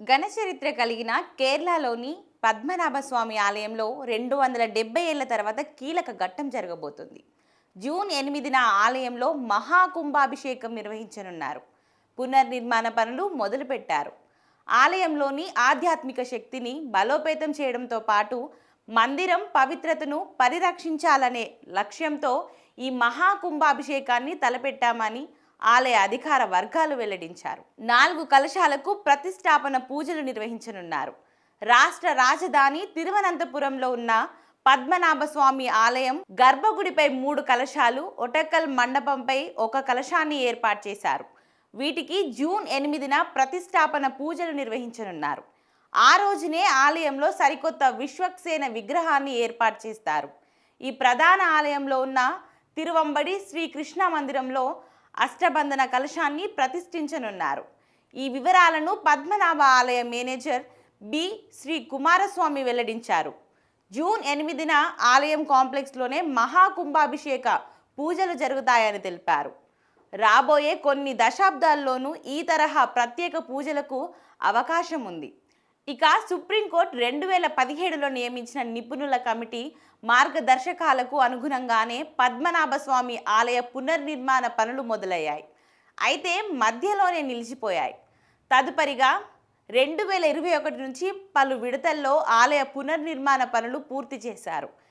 ఘనచరిత్ర కలిగిన కేరళలోని పద్మనాభ స్వామి ఆలయంలో రెండు వందల డెబ్బై ఏళ్ళ తర్వాత కీలక ఘట్టం జరగబోతుంది. జూన్ ఎనిమిదిన ఆలయంలో మహాకుంభాభిషేకం నిర్వహించనున్నారు. పునర్నిర్మాణ పనులు మొదలుపెట్టారు. ఆలయంలోని ఆధ్యాత్మిక శక్తిని బలోపేతం చేయడంతో పాటు మందిరం పవిత్రతను పరిరక్షించాలనే లక్ష్యంతో ఈ మహాకుంభాభిషేకాన్ని తలపెట్టామని ఆలయ అధికార వర్గాలు వెల్లడించారు. నాలుగు కలశాలకు ప్రతిష్టాపన పూజలు నిర్వహించనున్నారు. రాష్ట్ర రాజధాని తిరువనంతపురంలో ఉన్న పద్మనాభ స్వామి ఆలయం గర్భగుడిపై మూడు కలశాలు ఒటకల్ మండపంపై ఒక కలశాన్ని ఏర్పాటు చేశారు. వీటికి జూన్ ఎనిమిదిన ప్రతిష్టాపన పూజలు నిర్వహించనున్నారు. ఆ రోజునే ఆలయంలో సరికొత్త విశ్వక్సేన విగ్రహాన్ని ఏర్పాటు చేస్తారు. ఈ ప్రధాన ఆలయంలో ఉన్న తిరువంబడి శ్రీకృష్ణ మందిరంలో అష్టబంధన కలశాన్ని ప్రతిష్ఠించనున్నారు. ఈ వివరాలను పద్మనాభ ఆలయ మేనేజర్ బి. శ్రీ కుమారస్వామి వెల్లడించారు. జూన్ ఎనిమిదిన ఆలయం కాంప్లెక్స్లోనే మహాకుంభాభిషేక పూజలు జరుగుతాయని తెలిపారు. రాబోయే కొన్ని దశాబ్దాల్లోనూ ఈ తరహా ప్రత్యేక పూజలకు అవకాశం ఉంది. ఇక సుప్రీంకోర్టు రెండు వేల పదిహేడులో నియమించిన నిపుణుల కమిటీ మార్గదర్శకాలకు అనుగుణంగానే పద్మనాభస్వామి ఆలయ పునర్నిర్మాణ పనులు మొదలయ్యాయి. అయితే మధ్యలోనే నిలిచిపోయాయి. తదుపరిగా రెండు వేల ఇరవై ఒకటి నుంచి పలు విడతల్లో ఆలయ పునర్నిర్మాణ పనులు పూర్తి చేశారు.